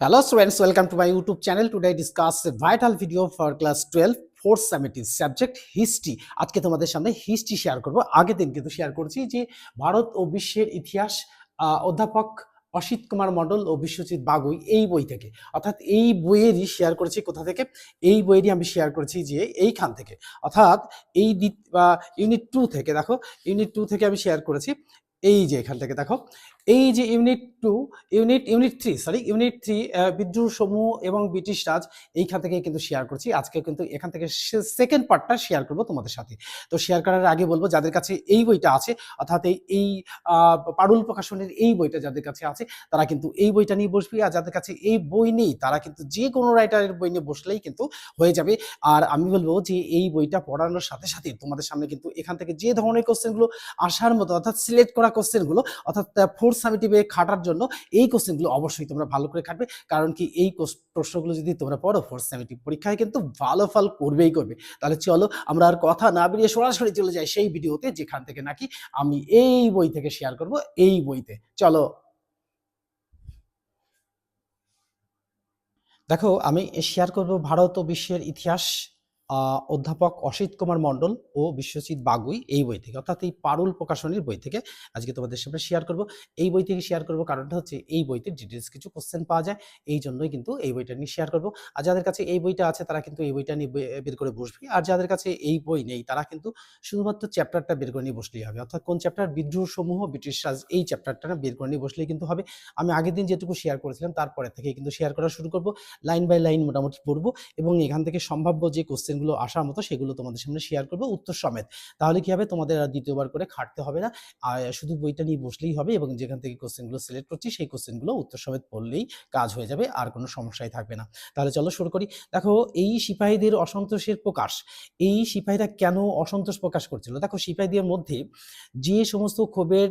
Hello students, welcome to my YouTube channel. Today I discuss a vital video for class 12 fourth seventy subject history. আজকে তোমাদের সামনে history share করব। আগের দিন কিন্তু শেয়ার করছি যে ভারত ও বিশ্বের ইতিহাস অধ্যাপক অসিত কুমার মণ্ডল ও বিশ্বজিৎ বাগুই এই বই থেকে। অর্থাৎ এই বইয়েরই শেয়ার করেছি কোথা থেকে? এই বইয়েরই আমি শেয়ার করেছি যে এইখান থেকে। অর্থাৎ এই ইউনিট টু থেকে দেখো। ইউনিট টু থেকে আমি শেয়ার করেছি। এই যে এখান থেকে দেখো। এই যে unit two, unit unit three sorry unit three বিদ্রোহ সমূহ এবং ব্রিটিশ রাজ, এইখান থেকে কিন্তু শেয়ার করছি। আজকে কিন্তু এখান থেকে সেকেন্ড পার্টটা শেয়ার করব তোমাদের সাথে। তো শেয়ার করার আগে বলব, যাদের কাছে এই বইটা আছে, অর্থাৎ এই পারুল প্রকাশনের এই বইটা যাদের কাছে আছে, তারা কিন্তু এই বইটা নিয়ে বসবে। আর যাদের কাছে এই বই নেই, তারা কিন্তু যে কোনো রাইটারের বই নিয়ে বসলেই কিন্তু হয়ে যাবে। আর আমি বলব যে এই বইটা পড়ানোর সাথে সাথে তোমাদের সামনে কিন্তু এখান থেকে যে ধরনের কোশ্চেনগুলো আসার মতো, অর্থাৎ সিলেক্ট করা কোশ্চেনগুলো অর্থাৎ ফোর্থ সামিটিভে খাটার জন্য এই কোশ্চেনগুলো অবশ্যই তোমরা ভালো করে খাটবে। কারণ কি এই প্রশ্নগুলো যদি তোমরা পড়ো ফোর্থ সামিটিভ পরীক্ষায় কিন্তু ভালো ফল করবেই করবে। তাহলে চলো আমরা আর কথা না বেরিয়ে সরাসরি চলে যাই সেই ভিডিওতে যেখান থেকে নাকি আমি এই বই থেকে শেয়ার করব, এই বইতে। চলো। দেখো, আমি শেয়ার করব ভারত ও বিশ্বের ইতিহাস অধ্যাপক অসিত কুমার মণ্ডল ও বিশ্বজিৎ বাগুই এই বই থেকে, অর্থাৎ এই পারুল প্রকাশনীর বই থেকে আজকে তোমাদের সামনে শেয়ার করব। এই বই থেকে শেয়ার করব কারণটা হচ্ছে এই বইতে ডিটেলস কিছু কোশ্চেন পাওয়া যায়, এই জন্যই কিন্তু এই বইটা নিয়ে শেয়ার করব। আর যাদের কাছে এই বইটা আছে তারা কিন্তু এই বইটা নিয়ে বের করে বসবে। আর যাদের কাছে এই বই নেই তারা কিন্তু শুধুমাত্র চ্যাপ্টারটা বের করে নিয়ে বসলেই হবে। অর্থাৎ কোন চ্যাপ্টার বিদ্রোহ সমূহ, ব্রিটিশ রাজ, এই চ্যাপ্টারটা বের করে নিয়ে বসলেই কিন্তু হবে। আমি আগের দিন যেটুকু শেয়ার করেছিলাম তারপরে থেকে কিন্তু শেয়ার করা শুরু করব। লাইন বাই লাইন মোটামুটি পড়ব এবং এখান থেকে সম্ভাব্য যে কোশ্চেনগুলো আসার মতো সেগুলো তোমাদের সামনে শেয়ার করব। উত্তর সমেত। তাহলে কি হবে? তোমাদের আর দ্বিতীয়বার করে খাটতে হবে না। শুধু বইটা নিয়ে বসলেই হবে এবং যেখান থেকে কোশ্চেনগুলো সিলেক্ট করছি, সেই কোশ্চেনগুলো উত্তর সমেত পড়লেই কাজ হয়ে যাবে, আর কোনো সমস্যাই থাকবে না। তাহলে চলো শুরু করি। দেখো, এই সিপাহীদের অসন্তোষের প্রকাশ। এই সিপাহীরা কেন অসন্তোষ প্রকাশ করছিল? দেখো, সিপাহীদের মধ্যে যে সমস্ত ক্ষোভের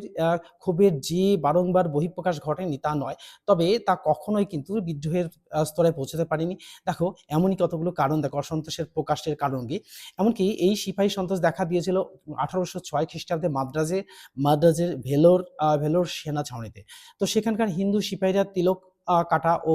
ক্ষোভের যে বারংবার বহিঃপ্রকাশ ঘটেনি তা নয়, তবে তা কখনোই কিন্তু বিদ্রোহের স্তরে পৌঁছতে পারেনি। দেখো, এমনই কতগুলো কারণ। দেখো, অসন্তোষের প্রকাশের কারণ। কি এমনকি এই সিপাহী সন্তোষ দেখা দিয়েছিল আঠারোশো ছয় খ্রিস্টাব্দে মাদ্রাজে, মাদ্রাজের ভেলোর ভেলোর সেনা ছাউনিতে। তো সেখানকার হিন্দু সিপাহীরা তিলক কাটা ও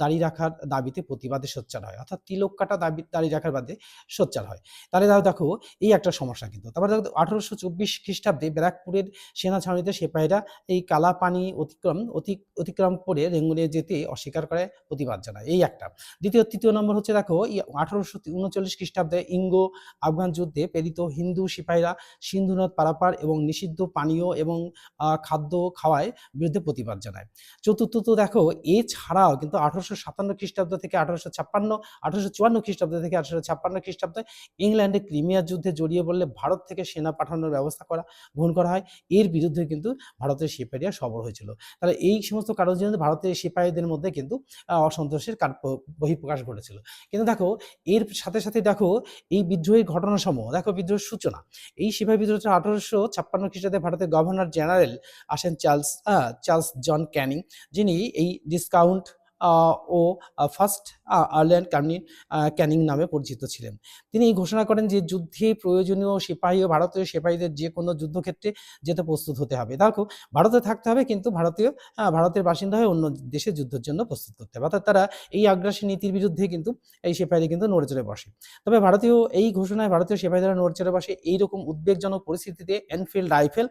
দাড়ি রাখার দাবিতে প্রতিবাদে সোচ্চার হয়। অর্থাৎ তিলক কাটা দাবি, দাড়ি রাখার বাদে সোচ্চার হয়। তাহলে তাহলে দেখো, এই একটা সমস্যা কিন্তু। তারপরে দেখো, আঠারোশো চব্বিশ খ্রিস্টাব্দে ব্যারাকপুরের সেনা ছাউনিতে সিপাহীরা এই কালা পানি অতিক্রম, অতি, অতিক্রম করে রেঙ্গুনে যেতে অস্বীকার করে, প্রতিবাদ জানায়। এই একটা। দ্বিতীয়, তৃতীয় নম্বর হচ্ছে দেখো, এই আঠারোশো উনচল্লিশ খ্রিস্টাব্দে ইঙ্গো আফগান যুদ্ধে প্রেরিত হিন্দু সিপাহীরা সিন্ধু নদ পারাপার এবং নিষিদ্ধ পানীয় এবং খাদ্য খাওয়ায় বিরুদ্ধে প্রতিবাদ জানায়। চতুর্থত দেখো এছাড়াও কিন্তু আঠারোশো সাতান্ন খ্রিস্টাব্দ থেকে আঠারোশো ছাপ্পান্ন, আঠারোশো চুয়ান্ন খ্রিস্টাব্দ থেকে আঠারোশো ছাপ্পান্ন খ্রিস্টাব্দে ইংল্যান্ডে ক্রিমিয়া যুদ্ধে জড়িয়ে পড়লে ভারত থেকে সেনা পাঠানোর ব্যবস্থা করা, গ্রহণ করা হয়। এর বিরুদ্ধে কিন্তু ভারতের সিপাহীরা সবর হয়েছিল। তাহলে এই সমস্ত কারণের জন্য ভারতের সিপাহীদের মধ্যে কিন্তু অসন্তোষের বহিঃপ্রকাশ ঘটেছিল। কিন্তু দেখো, এর সাথে সাথে দেখো, এই বিদ্রোহের ঘটনা সমূহ দেখো বিদ্রোহের সূচনা। এই সিপাহী বিদ্রোহটা আঠারোশো ছাপ্পান্ন খ্রিস্টাব্দে ভারতের গভর্নর জেনারেল আসেন চার্লস চার্লস জন ক্যানিং, যিনি এই discount ও ফার্স্ট আর্ল্যান্ড ক্যানিং ক্যানিং নামে পরিচিত ছিলেন। তিনি ঘোষণা করেন যে যুদ্ধে প্রয়োজনীয় সিপাহী ও ভারতীয় সিপাহীদের যে কোনো যুদ্ধক্ষেত্রে যেতে প্রস্তুত হতে হবে। দেখো, ভারতে থাকতে হবে কিন্তু ভারতীয় ভারতের বাসিন্দা হয়ে অন্য দেশে যুদ্ধের জন্য প্রস্তুত করতে হবে। অর্থাৎ তারা এই আগ্রাসী নীতির বিরুদ্ধে কিন্তু এই সিপাহীরা কিন্তু নড়ে চড়ে বসে। তবে ভারতীয়, এই ঘোষণায় ভারতীয় সিপাহীরা নড়ে চড়ে বসে এইরকম উদ্বেগজনক পরিস্থিতিতে এনফিল্ড রাইফেল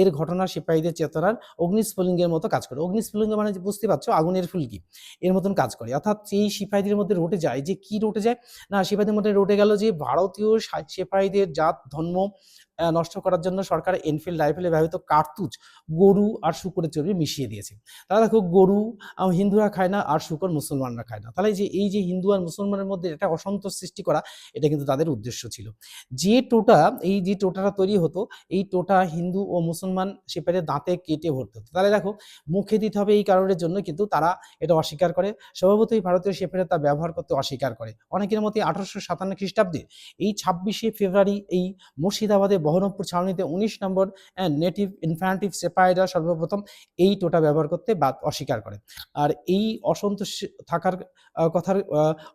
এর ঘটনা সিপাহীদের চেতনার অগ্নিস্ফুলিঙ্গের মতো কাজ করে। অগ্নিস্ফুলিঙ্গ মানে বুঝতে পারছ, আগুনের ফুলকি। এর মতন কাজ করে। অর্থাৎ এই সিপাহীদের মধ্যে রোটে যায়। যে কি রোটে যায়? না, সিপাহীদের মধ্যে রোটে গেল যে ভারতীয় সিপাহীদের জাত, ধর্ম নষ্ট করার জন্য সরকার এনফিল্ড রাইফেলে ব্যবহৃত কার্তুজ, গরু আর শুকরের চর্বি মিশিয়ে দিয়েছে। তাহলে দেখো গরু হিন্দুরা খায় না আর শুকর মুসলমানরা খায় না। তাহলে যে, এই যে হিন্দু আর মুসলমানের মধ্যে একটা অসন্তোষ সৃষ্টি করা, এটা কিন্তু তাদের উদ্দেশ্য ছিল। যে টোটা, এই যে টোটাটা তৈরি হতো, এই টোটা হিন্দু ও মুসলমান সেপারে দাঁতে কেটে ভরতে হতো। তাহলে দেখো, মুখে দিতে হবে এই কারণের জন্য কিন্তু তারা এটা অস্বীকার করে। স্বভাবতই ভারতীয় সেপারে তা ব্যবহার করতে অস্বীকার করে। অনেকের মতে আঠারোশো সাতান্ন খ্রিস্টাব্দে এই ছাব্বিশে ফেব্রুয়ারি এই মুর্শিদাবাদে বহরমপুর ছাউনিতে উনিশ নম্বর নেটিভ ইনফ্যান্টিভ সেপাইরা সর্বপ্রথম এই টোটা ব্যবহার করতে বাদ অস্বীকার করে। আর এই অসন্তোষ থাকার কথার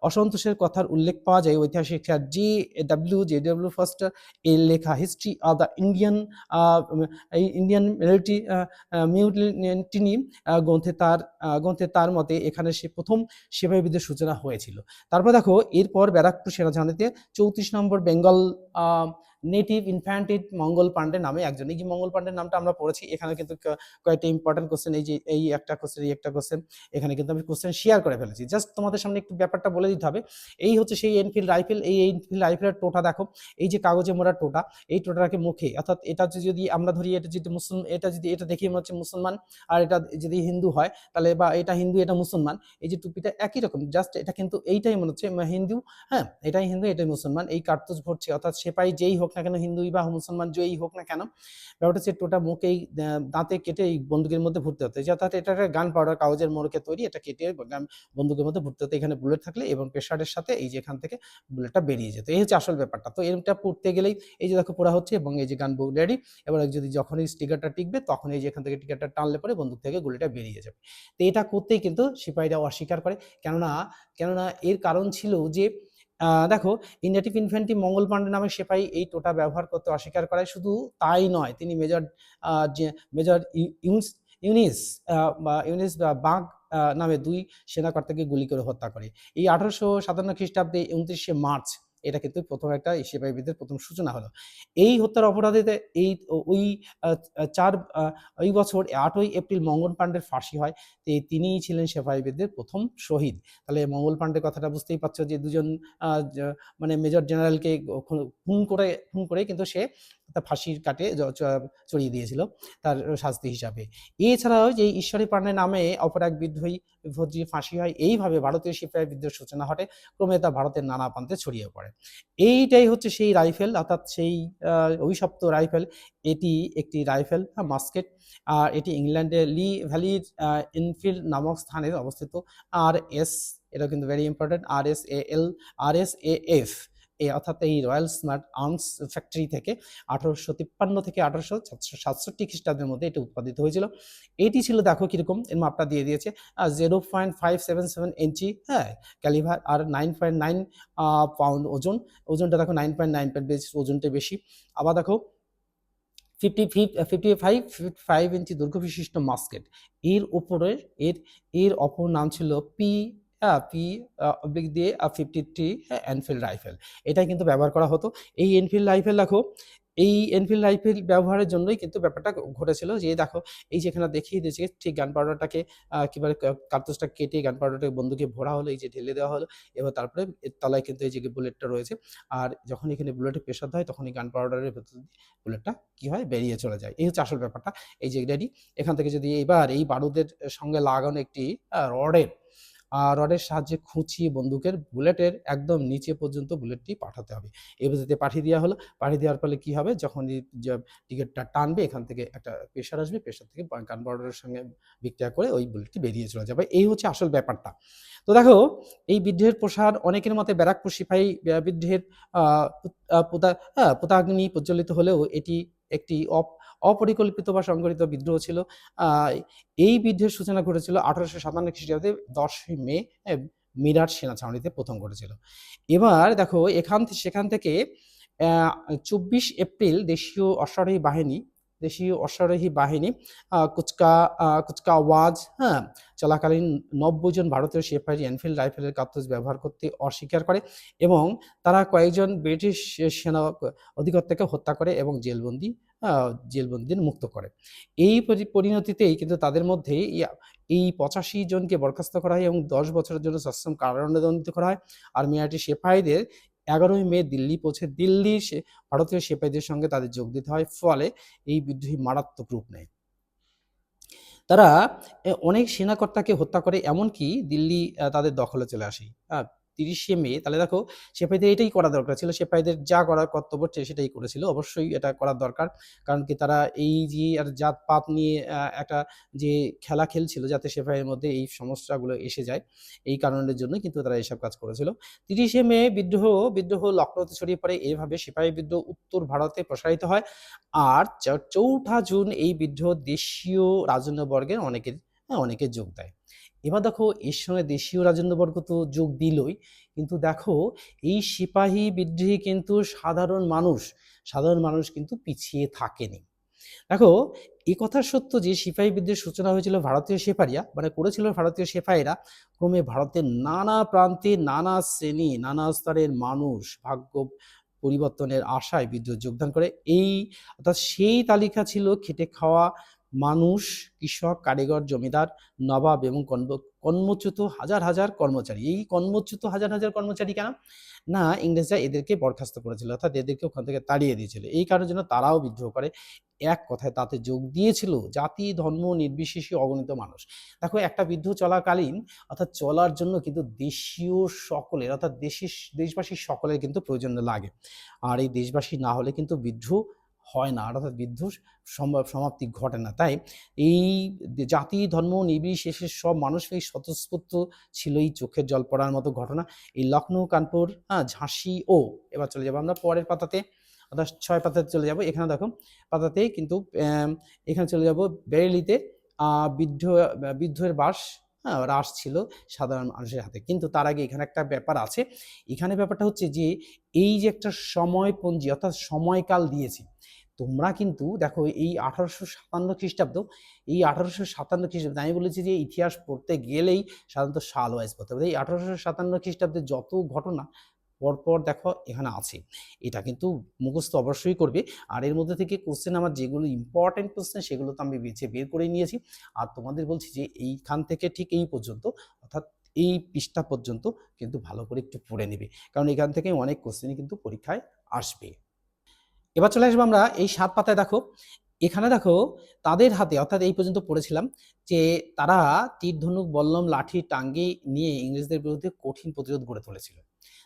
অসন্তোষের কথার উল্লেখ পাওয়া যায় ঐতিহাসিক G W J W Forrest এর লেখা history of the Indian Indian military mutiny গ্রন্থে তার গ্রন্থে তার মতে এখানে সে প্রথম সেবাবিদের সূচনা হয়েছিল। তারপর দেখো, এরপর ব্যারাকপুর সেনাঝানিতে চৌত্রিশ নম্বর বেঙ্গল নেটিভ ইনফ্যান্টিড মঙ্গল পান্ডে নামে একজন। এই যে মঙ্গল পান্ডের নামটা আমরা পড়েছি, এখানে কিন্তু কয়েকটা ইম্পর্টেন্ট কোশ্চেন এই যে, এই একটা কোশ্চেন এই একটা কোশ্চেন এখানে কিন্তু আমি কোশ্চেন শেয়ার করে ফেলেছি। জাস্ট তোমাদের সামনে একটু ব্যাপারটা বলে দিতে হবে, এই হচ্ছে সেই এনফিল্ড রাইফেল এই এনফিল্ড রাইফেলের টোটা দেখো, এই যে কাগজে মোড়া টোটা, এই টোটাকে মুখে, অর্থাৎ এটা যদি আমরা ধরি, এটা যদি মুসলিম এটা যদি, এটা দেখি মনে হচ্ছে মুসলমান, আর এটা যদি হিন্দু হয়, তাহলে বা এটা হিন্দু, এটা মুসলমান, এই যে টুপিটা একই রকম জাস্ট এটা কিন্তু এইটাই মনে হচ্ছে হিন্দু হ্যাঁ এটাই হিন্দু, এটাই মুসলমান, এই কার্তুজ ভরছে অর্থাৎ সেপাই যেই হোক না কেন, হিন্দুই বা মুসলমান যেই হোক না কেন, ব্যাপারটা হচ্ছে টোটা মুখে এই দাঁতে কেটে এই বন্দুকের মধ্যে ভরতে হতো। অর্থাৎ এটা একটা গান পাউডার কাগজের মোড়কে তৈরি, এটা কেটে বন্দুকের মধ্যে ভরতে হতো। এখানে বুলেট থাকলে এবং প্রেশারের সাথে এই যে এখান থেকে বুলেটটা বেরিয়ে যেত। এই হচ্ছে আসল ব্যাপারটা। তো এটা পড়তে গেলেই এই যে দেখো পড়া হচ্ছে এবং এই যে গান রেডি এবার যদি যখন এই স্টিকারটা টিকবে, তখন এই যে এখান থেকে টিকারটা টানলে পরে বন্দুক থেকে গুলিটা বেরিয়ে যাবে। তো এটা করতেই কিন্তু সিপাহীরা অস্বীকার করে। কেননা কেননা এর কারণ ছিল যে দেখো ইন্ডিয়াটিভ ইনফ্যান্ট্রি মঙ্গল পাণ্ডে নামে সেপাই এই টোটা ব্যবহার করতে অস্বীকার করায় শুধু তাই নয়, তিনি মেজর যে মেজর ইউ- ইউনিস ইউনিস বা, ইউনিস বাঘ নামে দুই সেনাকর্তাকে গুলি করে হত্যা করে। এই আঠারোশো সাতান্ন খ্রিস্টাব্দে উনত্রিশে মার্চ এটা কিন্তু প্রথম একটা এশিয়া সিপাহী বিদ্রোহের প্রথম সূচনা হলো। এই হত্যার অপরাধীতে এই, ওই চার ওই বছর আটই এপ্রিল মঙ্গল পাণ্ডের ফাঁসি হয়। এই তিনিই ছিলেন সিপাহী বিদ্রোহের প্রথম শহীদ। তাহলে মঙ্গল পাণ্ডের কথাটা বুঝতেই পারছ যে দুজন মানে মেজর জেনারেলকে খুন করে খুন করে কিন্তু সে তার ফাঁসির কাটে চড়িয়ে দিয়েছিল তার শাস্তি হিসাবে। এছাড়াও যে ঈশ্বরী পাণ্ডে নামে অপর এক বিদ্রোহী ভদ্রী ফাঁসি হয়, এইভাবে ভারতীয় সিপাহী বিদ্রোহের সূচনা ঘটে, ক্রমে তা ভারতের নানা প্রান্তে ছড়িয়ে পড়ে। এইটাই হচ্ছে সেই রাইফেল, অর্থাৎ সেই অভিশপ্ত রাইফেল। এটি একটি রাইফেল মাস্কেট। আর এটি ইংল্যান্ডের লি ভ্যালির ইনফিল্ড নামক স্থানে অবস্থিত। আর এস এটা কিন্তু very important R S A L R S A F A অর্থাৎ এই রয়্যাল স্মার্ট আর্মস ফ্যাক্টরি থেকে আঠারোশো তিপ্পান্ন থেকে আঠারোশো সাতষট্টি খ্রিস্টাব্দের মধ্যে এটা উৎপাদিত হয়েছিল। এটি ছিল, দেখো কীরকম, এর মাপটা দিয়ে দিয়েছে zero point five seven seven inch হ্যাঁ ক্যালিভার আর নাইন পয়েন্ট নাইন পাউন্ড ওজন। ওজনটা দেখো নাইন পয়েন্ট নাইন পয়েন্ট বেশি ওজনটা বেশি। আবার দেখো fifty fif fifty five fifty five inch দৈর্ঘ্য বিশিষ্ট মাস্কেট। এর উপরে, এর এর অপর নাম ছিল পি পি অব্লিক দিয়ে ফিফটি থ্রি হ্যাঁ এনফিল্ড রাইফেল এটাই কিন্তু ব্যবহার করা হতো। এই এনফিল্ড রাইফেল দেখো, এই এনফিল্ড রাইফেল ব্যবহারের জন্যই কিন্তু ব্যাপারটা ঘটেছিল যে, দেখো, এই যেখানে দেখিয়ে দিয়েছে ঠিক গান পাউডারটাকে কীভাবে কার্তুজটা কেটে গান পাউডারটাকে বন্দুকে ভরা হলো, এই যে ঢেলে দেওয়া হলো, এবার তারপরে এর তলায় কিন্তু এই যে বুলেটটা রয়েছে, আর যখন এখানে বুলেটে প্রেশার হয় তখন এই গান পাউডারের ভেতর বুলেটটা কী হয়, বেরিয়ে চলে যায়। এই হচ্ছে আসল ব্যাপারটা। এই যে রেডি এখান থেকে যদি এবার এই বারুদের সঙ্গে লাগানো একটি রডের রডের সাহায্যে খুঁচিয়ে বন্দুকের বুলেটের একদম নিচে পর্যন্ত বুলেটটি পাঠাতে হবে। পদ্ধতিতে পাঠিয়ে দেওয়া হলো। পাঠিয়ে দেওয়ার ফলে কি হবে? যখন টিকিটটা টানবে, এখান থেকে একটা প্রেশার আসবে প্রেশার থেকে গান বর্ডারের সঙ্গে বিক্রিয়া করে ওই বুলেটটি বেরিয়ে চলে যাবে। এই হচ্ছে আসল ব্যাপারটা। তো দেখো, এই বিদ্রোহের প্রসার অনেকের মতে ব্যারাকপুর সিপাহী বিদ্রোহের পুত- পুতাগ্নি প্রজ্বলিত হলেও এটি একটি অপ- অপরিকল্পিত বা সংগঠিত বিদ্রোহ ছিল। এই বিদ্রোহের সূচনা ঘটেছিল আঠারোশো সাতান্ন খ্রিস্টাব্দে দশই মে মিরাট সেনা ছাউনিতে প্রথম ঘটেছিল। এবার দেখো এখান সেখান থেকে চব্বিশ এপ্রিল দেশীয় অশ্বারোহী বাহিনী দেশীয় অশ্বারোহী বাহিনী কুচকা আহ, কুচকা আওয়াজ হ্যাঁ চলাকালীন নব্বই জন ভারতীয় সিপাহী এনফিল্ড রাইফেলের কার্তুজ ব্যবহার করতে অস্বীকার করে এবং তারা কয়েকজন ব্রিটিশ সেনা অধিকর্তাকে হত্যা করে এবং জেলবন্দি জেলবন্দিদের মুক্ত করে। এই পরি- পরিণতিতেই কিন্তু তাদের মধ্যে এই পঁচাশি জনকে বরখাস্ত করা হয় এবং দশ বছরের জন্য সশ্রম কারাদণ্ডে দণ্ডিত করা হয়। আর মিয়াটি সিপাহীদের এগারোই মে দিল্লি পৌঁছে দিল্লি ভারতীয় সিপাহীদের সঙ্গে তাদের যোগ দিতে হয়। ফলে এই বিদ্রোহী মারাত্মক রূপ নেয়। তারা অনেক সেনাকর্তাকে হত্যা করে, এমনকি দিল্লি তাদের দখলে চলে আসে। তিরিশে মে, তাহলে দেখো সিপাহীদের এটাই করা দরকার ছিল সিপাহীদের যা করার কর্তব্য সেটাই করেছিল, অবশ্যই এটা করা দরকার, কারণ কি তারা এই যে আর জাতপাত নিয়ে একটা যে খেলা খেলছিল যাতে সিপাহীর মধ্যে এই সমস্যাগুলো এসে যায়, এই কারণের জন্য কিন্তু তারা এসব কাজ করেছিল। তিরিশে মে বিদ্রোহ বিদ্রোহ লখনৌতে ছড়িয়ে পড়ে এইভাবে সিপাহী বিদ্রোহ উত্তর ভারতে প্রসারিত হয়, আর চৌঠা জুন এই বিদ্রোহ দেশীয় রাজন্যবর্গের অনেকের, অনেকে যোগ দেয়। এবার দেখো এর সঙ্গে দেশীয় রাজেন্দ্রবর্গ তো যোগ দিলই, কিন্তু দেখো এই সিপাহী বিদ্রোহী কিন্তু সাধারণ মানুষ সাধারণ মানুষ কিন্তু পিছিয়ে থাকেনি। দেখো এই কথা সত্য যে সিপাহী বিদ্রোহের সূচনা হয়েছিল ভারতীয় সেপারিয়া মানে করেছিল ভারতীয় সেপাহীরা, ক্রমে ভারতের নানা প্রান্তে নানা শ্রেণি, নানা স্তরের মানুষ ভাগ্য পরিবর্তনের আশায় বিদ্রোহ যোগদান করে। এই অর্থাৎ সেই তালিকা ছিল খেটে খাওয়া মানুষ, কৃষক, কারিগর, জমিদার, নবাব এবং কর্মচ্যুত হাজার হাজার কর্মচারী। এই কর্মচ্যুত হাজার হাজার কর্মচারী কেন? না, ইংরেজরা এদেরকে বরখাস্ত করেছিল, অর্থাৎ এদেরকে ওখান থেকে তাড়িয়ে দিয়েছিল। এই কারণের জন্য তারাও বিদ্রোহ করে। এক কথায় তাতে যোগ দিয়েছিল জাতি, ধর্ম, নির্বিশেষে অগণিত মানুষ। দেখো, একটা বিদ্রোহ চলাকালীন, অর্থাৎ চলার জন্য কিন্তু দেশীয় সকলের, অর্থাৎ দেশের, দেশবাসীর সকলের কিন্তু প্রয়োজন লাগে। আর এই দেশবাসী না হলে কিন্তু বিদ্রোহ হয় না, অর্থাৎ বিদ্রোহ সমাপ্তি ঘটে না। তাই এই জাতি, ধর্ম, নির্বিশেষে সব মানুষই স্বতঃস্ফূর্ত ছিল এই চোখের জল পড়ার মতো ঘটনা। এই লখনৌ কানপুর হ্যাঁ ঝাঁসি, ও, এবার চলে যাব আমরা পরের পাতাতে। অর্থাৎ ছয় পাতাতে চলে যাব। এখানে দেখো, পাতাতে কিন্তু এখানে চলে যাব বেরেলিতে বিদ্রোহ বিদ্রোহের বাস হ্যাঁ হ্রাস ছিল সাধারণ মানুষের হাতে। কিন্তু তার আগে এখানে একটা ব্যাপার আছে। এখানে ব্যাপারটা হচ্ছে যে, এই যে একটা সময়পঞ্জি, অর্থাৎ সময়কাল দিয়েছি তোমরা কিন্তু দেখো এই আঠারোশো সাতান্ন খ্রিস্টাব্দ, এই আঠারোশো সাতান্ন খ্রিস্টাব্দে আমি বলেছি যে ইতিহাস পড়তে গেলেই সাধারণত সাল ওয়াইজ পড়তে হবে। এই আঠারোশো সাতান্ন খ্রিস্টাব্দে যত ঘটনা পরপর দেখো এখানে আছে। এটা কিন্তু মুখস্থ অবশ্যই করবে। আর এর মধ্যে থেকে কোশ্চেন আমার যেগুলো ইম্পর্টেন্ট কোশ্চেন সেগুলো তো আমি বেছে বের করে নিয়েছি। আর তোমাদের বলছি যে এইখান থেকে ঠিক এই পর্যন্ত, অর্থাৎ এই পৃষ্ঠা পর্যন্ত কিন্তু ভালো করে একটু পড়ে নেবে। কারণ এখান থেকে অনেক কোশ্চেনই কিন্তু পরীক্ষায় আসবে। এবার চলে আসব আমরা এই সাত পাতায়। দেখো, এখানে দেখো, তাদের হাতে, অর্থাৎ এই পর্যন্ত পড়েছিলাম যে তারা তীর ধনুক বল্লম, লাঠি, টাঙ্গি নিয়ে ইংরেজদের বিরুদ্ধে কঠিন প্রতিরোধ গড়ে তুলেছিল।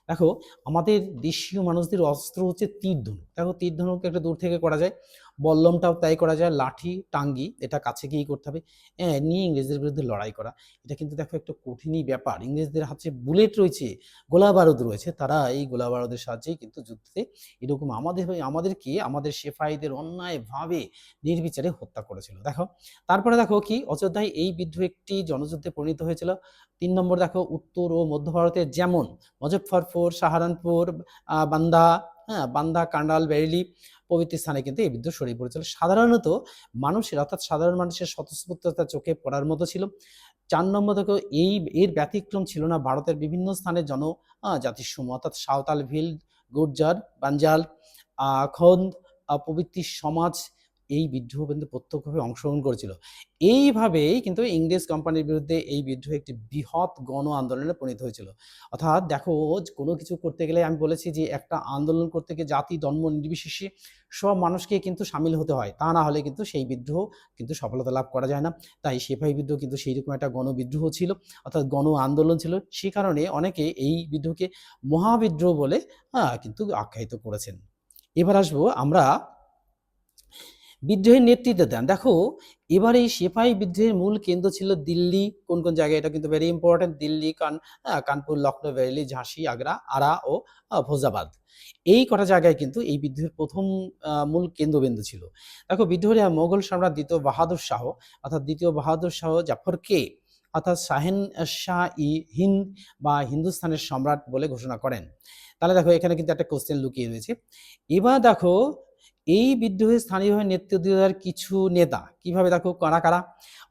দেখো, আমাদের দেশীয় মানুষদের অস্ত্র হচ্ছে তীর ধনুক দেখো তীর ধনুক একটা দূর থেকে করা যায়। বল্লমটাও তাই করা যায়, লাঠি, টাঙ্গি, এটা কাছে গিয়েই করতে হবে। হ্যাঁ নিয়ে ইংরেজদের বিরুদ্ধে লড়াই করা। এটা কিন্তু দেখো একটা কঠিনই ব্যাপার। ইংরেজদের হাতে বুলেট রয়েছে, গোলা বারুদ রয়েছে। তারা এই গোলা বারুদের সাহায্যেই কিন্তু যুদ্ধে এরকম আমাদের আমাদেরকে, আমাদের সেফাইদের অন্যায়ভাবে নির্বিচারে হত্যা করেছিল। দেখো, তারপরে দেখো কি, অযোধ্যায় এই বিদ্রোহ একটি জনযুদ্ধে পরিণত হয়েছিল। তিন নম্বর দেখো, উত্তর ও মধ্য ভারতে যেমন মুজফ্ফরপুর, সাহারানপুর বান্দা হ্যাঁ বান্দা কান্ডাল বেরেলি প্রভৃতি স্থানে কিন্তু এই বিদ্রোহ ছড়িয়ে পড়েছিল। সাধারণত মানুষের, অর্থাৎ সাধারণ মানুষের স্বতঃস্ফূর্ততা চোখে পড়ার মতো ছিল। চার নম্বর থেকে এই, এর ব্যতিক্রম ছিল না ভারতের বিভিন্ন স্থানে জন জাতির জাতিসমূহ, অর্থাৎ সাঁওতাল ভিল, গুর্জার বাঞ্জাল খন্দ প্রভৃতি সমাজ এই বিদ্রোহ কিন্তু প্রত্যক্ষভাবে অংশগ্রহণ করেছিল। এইভাবেই কিন্তু ইংরেজ কোম্পানির বিরুদ্ধে এই বিদ্রোহ একটি বৃহৎ গণ আন্দোলনে পরিণত হয়েছিল। অর্থাৎ দেখো, কোনো কিছু করতে গেলে আমি বলেছি যে, একটা আন্দোলন করতে গিয়ে জাতি, ধর্ম নির্বিশেষে সব মানুষকে কিন্তু সামিল হতে হয়। তা না হলে কিন্তু সেই বিদ্রোহ কিন্তু সফলতা লাভ করা যায় না। তাই সেপাহী বিদ্রোহ কিন্তু সেই রকম একটা গণবিদ্রোহ ছিল, অর্থাৎ গণ আন্দোলন ছিল। সেই কারণে অনেকে এই বিদ্রোহকে মহাবিদ্রোহ বলে কিন্তু আখ্যায়িত করেছেন। এবার আসব আমরা বিদ্রোহের নেতৃত্ব দেন। দেখো, এবার এই সিপাহী বিদ্রোহের মূল কেন্দ্র ছিল দিল্লি। কোন কোন জায়গায়? এটা কিন্তু ভেরি ইম্পর্টেন্ট দিল্লি, কান কানপুর লখনৌ বেরেলি, ঝাঁসি, আগ্রা, আরা ও ফৈজাবাদ। এই কটা জায়গায় কিন্তু এই বিদ্রোহের প্রথম মূল কেন্দ্রবিন্দু ছিল। দেখো বিদ্রোহে মোগল সম্রাট দ্বিতীয় বাহাদুর শাহ, অর্থাৎ দ্বিতীয় বাহাদুর শাহ জাফরকে, অর্থাৎ শাহেন শাহ ই হিন্দ বা হিন্দুস্তানের সম্রাট বলে ঘোষণা করেন। তাহলে দেখো, এখানে কিন্তু একটা কোশ্চেন লুকিয়ে রয়েছে। এবার দেখো এই বিদ্রোহে স্থানীয়ভাবে নেতৃত্ব দেওয়ার কিছু নেতা, কীভাবে দেখো কারা কারা?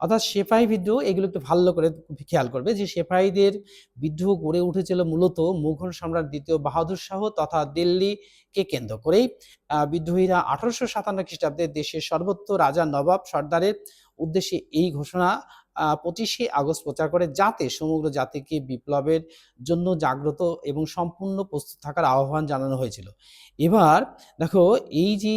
অর্থাৎ সেপাহী বিদ্রোহ, এগুলো একটু ভালো করে খেয়াল করবে যে সেপাহীদের বিদ্রোহ গড়ে উঠেছিল মূলত মুঘল সম্রাট দ্বিতীয় বাহাদুর শাহ তথা দিল্লিকে কেন্দ্র করেই। বিদ্রোহীরা আঠারোশো সাতান্ন খ্রিস্টাব্দে দেশের সর্বত্র রাজা নবাব সর্দারের উদ্দেশ্যে এই ঘোষণা পঁচিশে আগস্ট প্রচার করে যাতে সমগ্র জাতিকে বিপ্লবের জন্য জাগ্রত এবং সম্পূর্ণ প্রস্তুত থাকার আহ্বান জানানো হয়েছিল। এবার দেখো, এই যে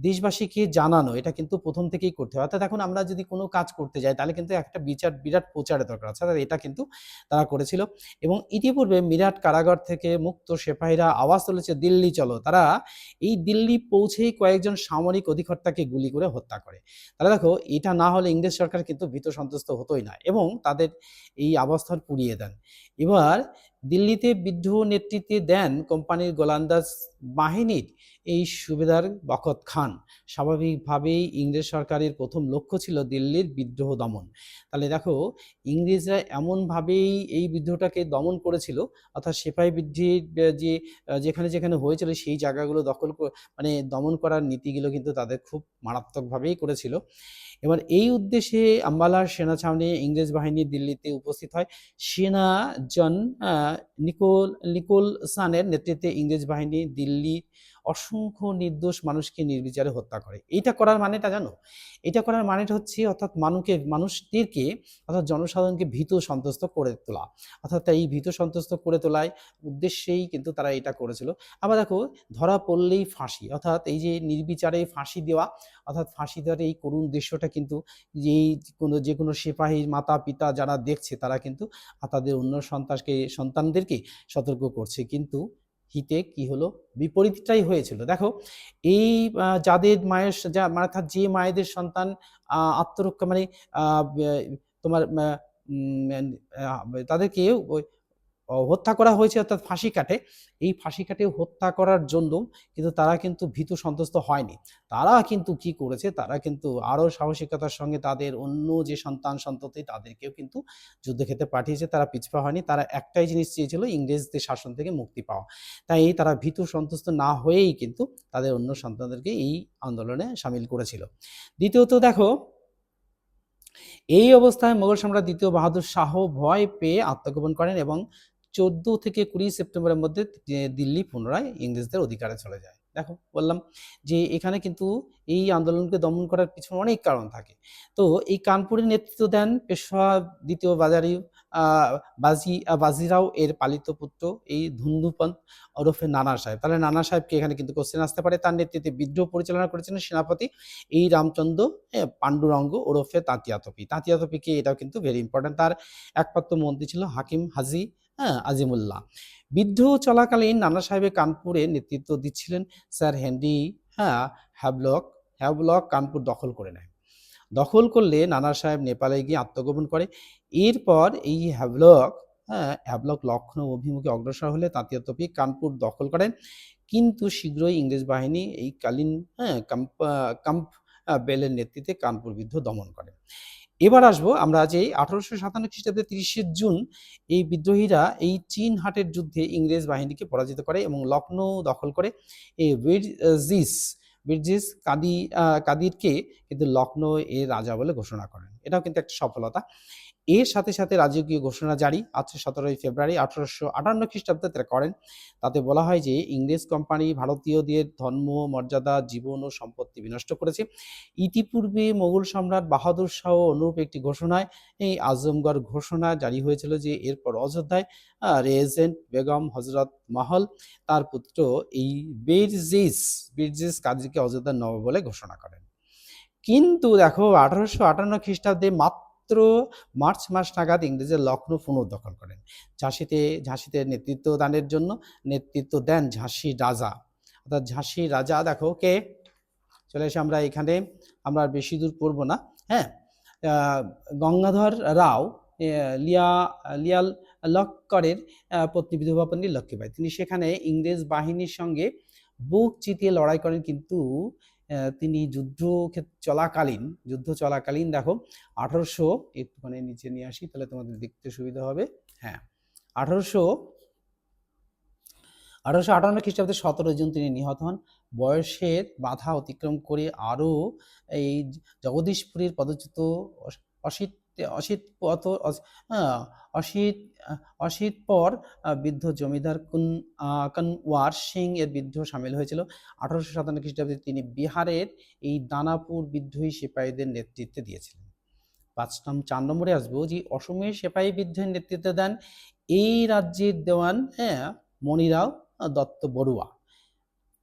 দেশবাসীকে জানানো, এটা কিন্তু প্রথম থেকেই করতে হয়। অর্থাৎ এখন আমরা যদি কোনো কাজ করতে যাই, তাহলে কিন্তু একটা বিচার, বিরাট প্রচারের দরকার আছে। এটা কিন্তু তারা করেছিল। এবং ইতিপূর্বে মিরাট কারাগার থেকে মুক্ত সেপাহীরা আওয়াজ তুলেছে, দিল্লি চলো। তারা এই দিল্লি পৌঁছেই কয়েকজন সামরিক অধিকর্তাকে গুলি করে হত্যা করে। তাহলে দেখো, এটা না হলে ইংরেজ সরকার কিন্তু ভীত হতোই না এবং তাদের এই অবস্থান পুড়িয়ে দেন। এবার দিল্লিতে বিদ্রোহ নেতৃত্বে দেন কোম্পানির গোলান্দাজ বাহিনীর এই সুবেদার বখত খান। স্বাভাবিকভাবেই ইংরেজ সরকারের প্রথম লক্ষ্য ছিল দিল্লির বিদ্রোহ দমন। তাহলে দেখো, ইংরেজরা এমনভাবেই এই বিদ্রোহটাকে দমন করেছিল, অর্থাৎ সেপাই বিদ্রোহের যে যেখানে যেখানে হয়েছিল সেই জায়গাগুলো দখল মানে দমন করার নীতিগুলো কিন্তু তাদের খুব মারাত্মকভাবেই করেছিল। এবার এই উদ্দেশ্যে আম্বালার সেনা ছাউনি ইংরেজ বাহিনী দিল্লিতে উপস্থিত হয়। সেনা জন নিকোল নিকোলসানের নেতৃত্বে ইংরেজ বাহিনী দিল্লি অসংখ্য নির্দোষ মানুষকে নির্বিচারে হত্যা করে। এইটা করার মানেটা জানো? এটা করার মানেটা হচ্ছে অর্থাৎ মানুষকে মানুষদেরকে অর্থাৎ জনসাধারণকে ভীত সন্ত্রস্ত করে তোলা। অর্থাৎ এই ভীত সন্ত্রস্ত করে তোলায় উদ্দেশ্যেই কিন্তু তারা এটা করেছিল। আবার দেখো, ধরা পড়লেই ফাঁসি। অর্থাৎ এই যে নির্বিচারে ফাঁসি দেওয়া, অর্থাৎ ফাঁসি দেওয়ার এই করুণ দৃশ্যটা কিন্তু যেই কোনো, যে কোনো সিপাহীর মাতা পিতা যারা দেখছে তারা কিন্তু তাদের অন্য সন্তানকে, সন্তানদেরকে সতর্ক করছে। কিন্তু হিতে কি হলো? বিপরীতটাই হয়েছিল। দেখো, এই যাদের মায়ের যা, অর্থাৎ যে মায়েদের সন্তান আত্মরক্ষা মানে তোমার তাদেরকে হত্যা করা হয়েছে, অর্থাৎ ফাঁসি কাটে। এই ফাঁসি কাটে, হত্যা করার জন্য কিন্তু তারা কিন্তু ভীত সন্ত্রস্ত হয়নি। তারা কিন্তু কি করেছে, তারা কিন্তু আরও সাহসিকতার সঙ্গে তাদের অন্য যে সন্তান সন্ততি, তাদেরকেও কিন্তু যুদ্ধক্ষেত্রে পাঠিয়েছে। তারা পিছপা হয়নি, তারা একটাই জিনিস চেয়েছিল, ইংরেজদের শাসন থেকে মুক্তি পাওয়া। তাই তারা ভীত সন্ত্রস্ত না হয়েই কিন্তু তাদের অন্য সন্তানদেরকে এই আন্দোলনে সামিল করেছিল। দ্বিতীয়ত দেখো, এই অবস্থায় মোগল সম্রাট দ্বিতীয় বাহাদুর শাহ ভয় পেয়ে আত্মগোপন করেন এবং চোদ্দ থেকে কুড়ি সেপ্টেম্বরের মধ্যে দিল্লি পুনরায় ইংরেজদের অধিকারে চলে যায়। দেখো, বললাম যে এখানে কিন্তু এই আন্দোলনকে দমন করার পিছনে অনেক কারণ থাকে। তো এই কানপুরের নেতৃত্ব দেন পেশোয়া দ্বিতীয় বাজারি বাজি বাজিরাও এর পালিত পুত্র, এই ধুন্দুপন্ত ওরফে নানা সাহেব। তাহলে নানা সাহেবকে এখানে কিন্তু কোশ্চেন আসতে পারে। তার নেতৃত্বে বিদ্রোহ পরিচালনা করেছিলেন সেনাপতি এই রামচন্দ্র পাণ্ডুরঙ্গ ওরফে তাঁতিয়াতপি। তাঁতিয়াতপিকে এটাও কিন্তু ভেরি ইম্পর্ট্যান্ট তার একমাত্র মন্ত্রী ছিল হাকিম হাজি হ্যাঁ আজিমুল্লাহ। বিদ্রোহ চলাকালীন নানা সাহেবের কানপুরে নেতৃত্ব দিচ্ছিলেন স্যার হেনরি হ্যাঁ হ্যাবলক হ্যাবলক কানপুর দখল করে নেয়। দখল করলে নানা সাহেব নেপালে গিয়ে আত্মগোপন করে। এরপর এই হ্যাভলক হ্যাঁ হ্যাভলক লক্ষ্ণৌ অভিমুখে অগ্রসর হলে তাঁতিয়াতপি কানপুর দখল করেন। কিন্তু শীঘ্রই ইংরেজ বাহিনী এই কালীন হ্যাঁ কাম্প কাম্প বেলের নেতৃত্বে কানপুর বিদ্রোহ দমন করে। এবার আসব আমরা যে আঠারোশো সাতান্ন খ্রিস্টাব্দে তিরিশে জুন এই বিদ্রোহীরা এই চীন হাটের যুদ্ধে ইংরেজ বাহিনীকে পরাজিত করে এবং লখনৌ দখল করে। এই বীরজিস, বিরজিস কাদি কাদিরকে কিন্তু লখনৌ এর রাজা বলে ঘোষণা করেন। এটাও কিন্তু একটা সফলতা। এর সাথে সাথে রাজকীয় ঘোষণা জারি। আছে সতেরোই ফেব্রুয়ারি আঠারোশো আটান্ন খ্রিস্টাব্দে তারা করেন। তাতে বলা হয় যে, ইংরেজ কোম্পানি ভারতীয়দের ধর্ম, মর্যাদা, জীবন ও সম্পত্তি বিনষ্ট করেছে। ইতিপূর্বে মোগল সম্রাট বাহাদুর শাহ অনুরূপ একটি ঘোষণায় এই আজমগড় ঘোষণা জারি হয়েছিল যে, এরপর অযোধ্যায় রেজেন্ট বেগম হজরত মহল তার পুত্র এই বীরজিস বীরজিস কাজীকে অযোধ্যার নব বলে ঘোষণা করেন। কিন্তু দেখো, আঠারোশো আটান্ন খ্রিস্টাব্দে মাত্র মার্চ মাস নাগাদ ইংরেজের লখনৌ পুনর্দখল করেন। ঝাঁসিতে ঝাঁসিতে নেতৃত্ব দানের জন্য নেতৃত্ব দেন ঝাঁসি রাজা। অর্থাৎ ঝাঁসি রাজা, দেখো, কে? চলে এসে আমরা এখানে, আমরা বেশি দূর পড়ব না হ্যাঁ? গঙ্গাধর রাও লিয়া, লিয়াল লক্করের পত্নী বিধবা পত্নী লক্ষ্মীবাই তিনি সেখানে ইংরেজ বাহিনীর সঙ্গে বুক চিতিয়ে লড়াই করেন, কিন্তু তিনি যুদ্ধ চলাকালীন যুদ্ধ চলাকালীন, দেখো, আঠারোশো, একটুখানি নিচে নিয়ে আসি, তাহলে তোমাদের দেখতে সুবিধা হবে। হ্যাঁ আঠারোশো আঠারোশো আটান্ন খ্রিস্টাব্দে সতেরো জুন তিনি নিহত হন। বয়সের বাধা অতিক্রম করে আরও এই জগদীশপুরের পদচ্যুত অস- অসিত অসিত পথ অসিত অসিত পর বৃদ্ধ জমিদার কুন কনওয়ার সিং এর বিদ্রোহ সামিল হয়েছিল। আঠারোশো সাতান্ন খ্রিস্টাব্দে তিনি বিহারের এই দানাপুর বিদ্রোহী সিপাহীদের নেতৃত্বে দিয়েছিলেন। পাঁচ নম্বর চার নম্বরে আসব যে অসমের সেপাহী বিদ্রোহের নেতৃত্ব দেন এই রাজ্যের দেওয়ান হ্যাঁ মনিরাও দত্ত বড়ুয়া।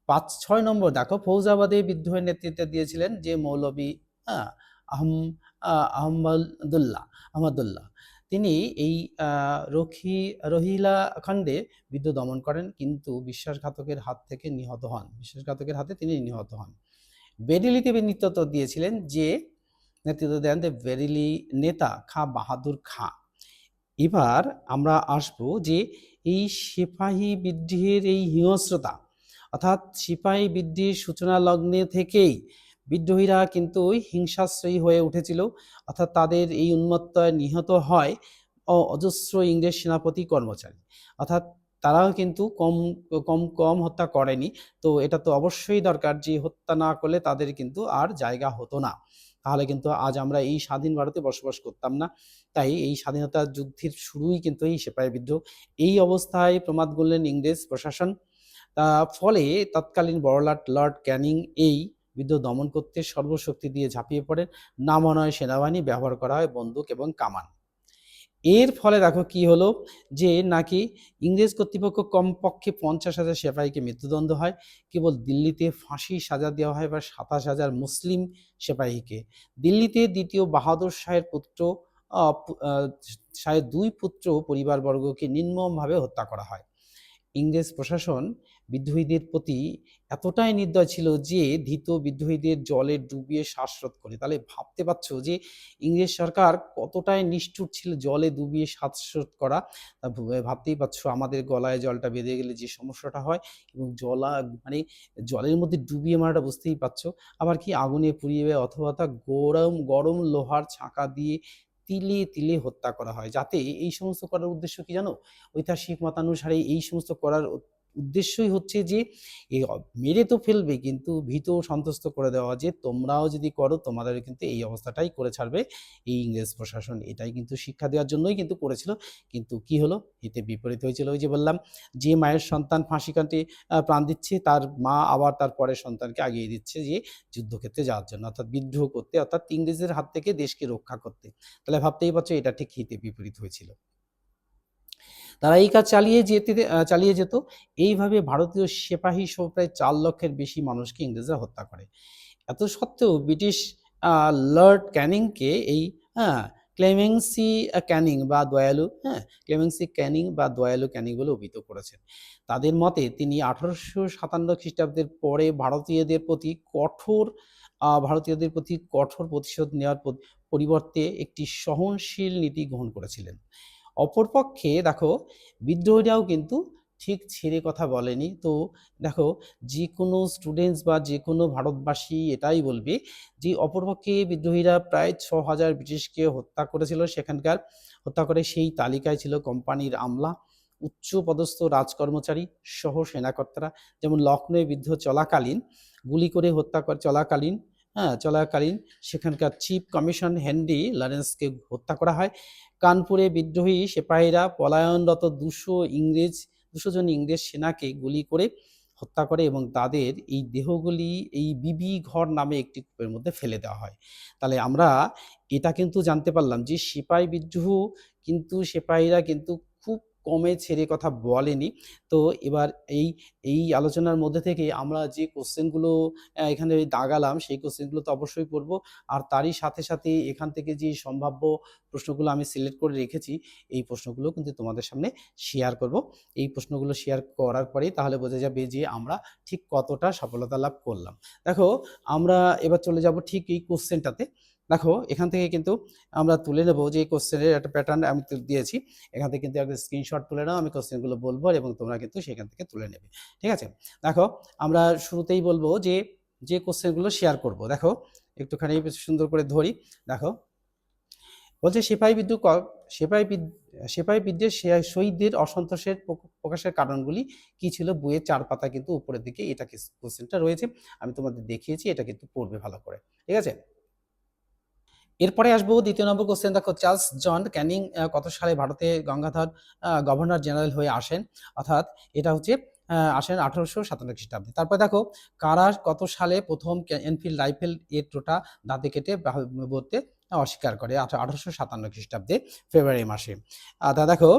পাঁচ ছয় নম্বর দেখো ফৌজাবাদে বিদ্রোহের নেতৃত্ব দিয়েছিলেন যে মৌলবী হ্যাঁ আহম আহ, আহমদুল্লাহ আহমদুল্লাহ। তিনি এই রখি, রহিলা খণ্ডে বিদ্রোহ দমন করেন, কিন্তু বিশ্বাসঘাতকের হাত থেকে নিহত হন। বিশ্বাসঘাতকের হাতে তিনি নিহত হন। বেরিলিতে নেতৃত্ব দিয়েছিলেন যে, নেতৃত্ব দেন বেরিলি নেতা খা বাহাদুর খা। এবার আমরা আসব যে, এই সিপাহী বিদ্রোহের এই হিংস্রতা, অর্থাৎ সিপাহী বিদ্রোহের সূচনা লগ্নে থেকেই বিদ্রোহীরা কিন্তু হিংসাশ্রয়ী হয়ে উঠেছিল। অর্থাৎ তাদের এই উন্মত্তায় নিহত হয় অজস্র ইংরেজ সেনাপতি কর্মচারী। অর্থাৎ তারাও কিন্তু কম কম কম হত্যা করেনি। তো এটা তো অবশ্যই দরকার যে হত্যা না করলে তাদের কিন্তু আর জায়গা হতো না। তাহলে কিন্তু আজ আমরা এই স্বাধীন ভারতে বসবাস করতাম না। তাই এই স্বাধীনতা যুদ্ধের শুরুই কিন্তু এই সিপাহী বিদ্রোহ। এই অবস্থায় প্রমাদ করলেন ইংরেজ প্রশাসন। ফলে তৎকালীন বড়লাট লর্ড ক্যানিং এই বিদ্রোহ দমন করতে সর্বশক্তি দিয়ে ঝাঁপিয়ে পড়েন। নামনয় সেনাবাহিনী ব্যবহার করা হয় বন্দুক এবং কামান। এর ফলে দেখো কি হলো যে নাকি ইংরেজ কর্তৃপক্ষ কমপক্ষে পঞ্চাশ হাজার সেপাহীকে মৃত্যুদণ্ড হয়। কেবল দিল্লিতে ফাঁসি সাজা দেওয়া হয় বা সাতাশ হাজার মুসলিম সেপাহীকে দিল্লিতে দ্বিতীয় বাহাদুর শাহের পুত্র শাহের দুই পুত্র পরিবারবর্গকে নির্মমভাবে হত্যা করা হয়। ইংরেজ প্রশাসন বিদ্রোহীদের প্রতি এতটাই নির্দয় ছিল যে ধৃত বিদ্রোহীদের জলে ডুবিয়ে শ্বাসরোধ করে। তাহলে ভাবতে পারছ যে ইংরেজ সরকার কতটাই নিষ্ঠুর ছিল জলে ডুবিয়ে শ্বাসরোধ করা? ভাবতেই পারছ আমাদের গলায় জলটা বেঁধে গেলে যে সমস্যাটা হয় এবং জলা মানে জলের মধ্যে ডুবিয়ে মারাটা বুঝতেই পারছ। আবার কি আগুনে পুড়িয়ে অথবা তা গরম গরম লোহার ছাঁকা দিয়ে তিলে তিলে হত্যা করা হয়। যাতে এই সমস্ত করার উদ্দেশ্য কি জানো? ঐতিহাসিক মতানুসারে এই সমস্ত করার উদ্দেশ্যই হচ্ছে যে মেরে তো ফেলবে কিন্তু ভীত সন্তুষ্ট করে দেওয়া যে, তোমরাও যদি করো তোমাদের কিন্তু এই অবস্থাটাই করে ছাড়বে। এই ইংরেজ প্রশাসন এটাই কিন্তু শিক্ষা দেওয়ার জন্যই কিন্তু করেছিল। কিন্তু কি হলো? এতে বিপরীত হয়েছিল ওই যে বললাম, যে মায়ের সন্তান ফাঁসি কাটে প্রাণ দিচ্ছে, তার মা আবার তার পরের সন্তানকে আগিয়ে দিচ্ছে যে, যুদ্ধক্ষেত্রে যাওয়ার জন্য। অর্থাৎ বিদ্রোহ করতে, অর্থাৎ ইংরেজের হাত থেকে দেশকে রক্ষা করতে। তাহলে ভাবতেই পারছ এটা ঠিক হিতে বিপরীত হয়েছিল। তারা এই কাজ চালিয়ে যেতে চালিয়ে যেত। এইভাবে ভারতীয় সিপাহী সহ প্রায় চার লক্ষের বেশি মানুষকে ইংরেজরা হত্যা করে। এত সত্ত্বেও ব্রিটিশ লর্ড ক্যানিংকে এই হ্যাঁ ক্লেমেন্সি ক্যানিং বা দয়ালু হ্যাঁ ক্লেমেন্সি ক্যানিং বা দয়ালু ক্যানিং বলে অভিহিত করেছেন। তাদের মতে তিনি আঠারোশো সাতান্ন খ্রিস্টাব্দের পরে ভারতীয়দের প্রতি কঠোর ভারতীয়দের প্রতি কঠোর প্রতিশোধ নেওয়ার পর- পরিবর্তে একটি সহনশীল নীতি গ্রহণ করেছিলেন। অপরপক্ষে দেখো, বিদ্রোহীরাও কিন্তু ঠিক ছেড়ে কথা বলেনি। তো দেখো যে কোনো স্টুডেন্টস বা যে কোনো ভারতবাসী এটাই বলবে যে অপরপক্ষে বিদ্রোহীরা প্রায় ছ হাজার ব্রিটিশকে হত্যা করেছিল। সেখানকার হত্যা করে সেই তালিকায় ছিল কোম্পানির আমলা উচ্চ পদস্থ রাজকর্মচারী সহ সেনাকর্তারা। যেমন লখনৌ বিদ্রোহ চলাকালীন, গুলি করে হত্যা চলাকালীন হ্যাঁ চলাকালীন সেখানকার চিফ কমিশন হেনরি লরেন্সকে হত্যা করা হয়। কানপুরে বিদ্রোহী সিপাহীরা পলায়নরত দুশো ইংরেজ, দুশো জন ইংরেজ সেনাকে গুলি করে হত্যা করে এবং তাদের এই দেহগুলি এই বিবি ঘর নামে একটি কূপের মধ্যে ফেলে দেওয়া হয়। তাহলে আমরা এটা কিন্তু জানতে পারলাম যে সিপাহী বিদ্রোহ কিন্তু সিপাহীরা কিন্তু কমে ছেড়ে কথা বলেনি। তো এবার এই এই আলোচনার মধ্যে থেকে আমরা যে কোশ্চেনগুলো এখানে দাগালাম, সেই কোশ্চেনগুলো তো অবশ্যই পড়ব। আর তারই সাথে সাথে এখান থেকে যে সম্ভাব্য প্রশ্নগুলো আমি সিলেক্ট করে রেখেছি, এই প্রশ্নগুলো কিন্তু তোমাদের সামনে শেয়ার করব। এই প্রশ্নগুলো শেয়ার করার পরেই তাহলে বোঝা যাবে যে আমরা ঠিক কতটা সফলতা লাভ করলাম। দেখো, আমরা এবার চলে যাব ঠিক এই কোশ্চেনটাতে দেখো, এখান থেকে কিন্তু আমরা তুলে নেব যে কোশ্চেনের একটা প্যাটার্ন আমি দিয়েছি। এখান থেকে কিন্তু একটা স্ক্রিনশট তুলে নাও, আমি কোশ্চেনগুলো বলব এবং তোমরা কিন্তু সেখান থেকে তুলে নেবে। ঠিক আছে? দেখো, আমরা শুরুতেই বলব যে যে কোশ্চেনগুলো শেয়ার করব। দেখো, একটুখানি সুন্দর করে ধরি। দেখো, বলছে সিপাহী বিদ্রোহ ক- সিপাহী বিদ- সিপাহী বিদ্রোহের শহীদদের অসন্তোষের প্রকাশের কারণগুলি কি ছিল? বইয়ের চার পাতা কিন্তু উপরের দিকে এটা কোশ্চেনটা রয়েছে। আমি তোমাদের দেখিয়েছি, এটা কিন্তু পড়বে ভালো করে। ঠিক আছে? এরপরে আসব দ্বিতীয় নম্বর কোশ্চেন দেখো চার্লস জন ক্যানিং কত সালে ভারতে গঙ্গাধর গভর্নর জেনারেল হয়ে আসেন? অর্থাৎ এটা হচ্ছে আসেন আঠারোশো সাতান্ন খ্রিস্টাব্দে। তারপর দেখো, কারা কত সালে প্রথম এনফিল্ড রাইফেল এর টোটা দাঁতে কেটে বলতে অস্বীকার করে? আঠারোশো সাতান্ন খ্রিস্টাব্দে, ফেব্রুয়ারি মাসে। তা দেখো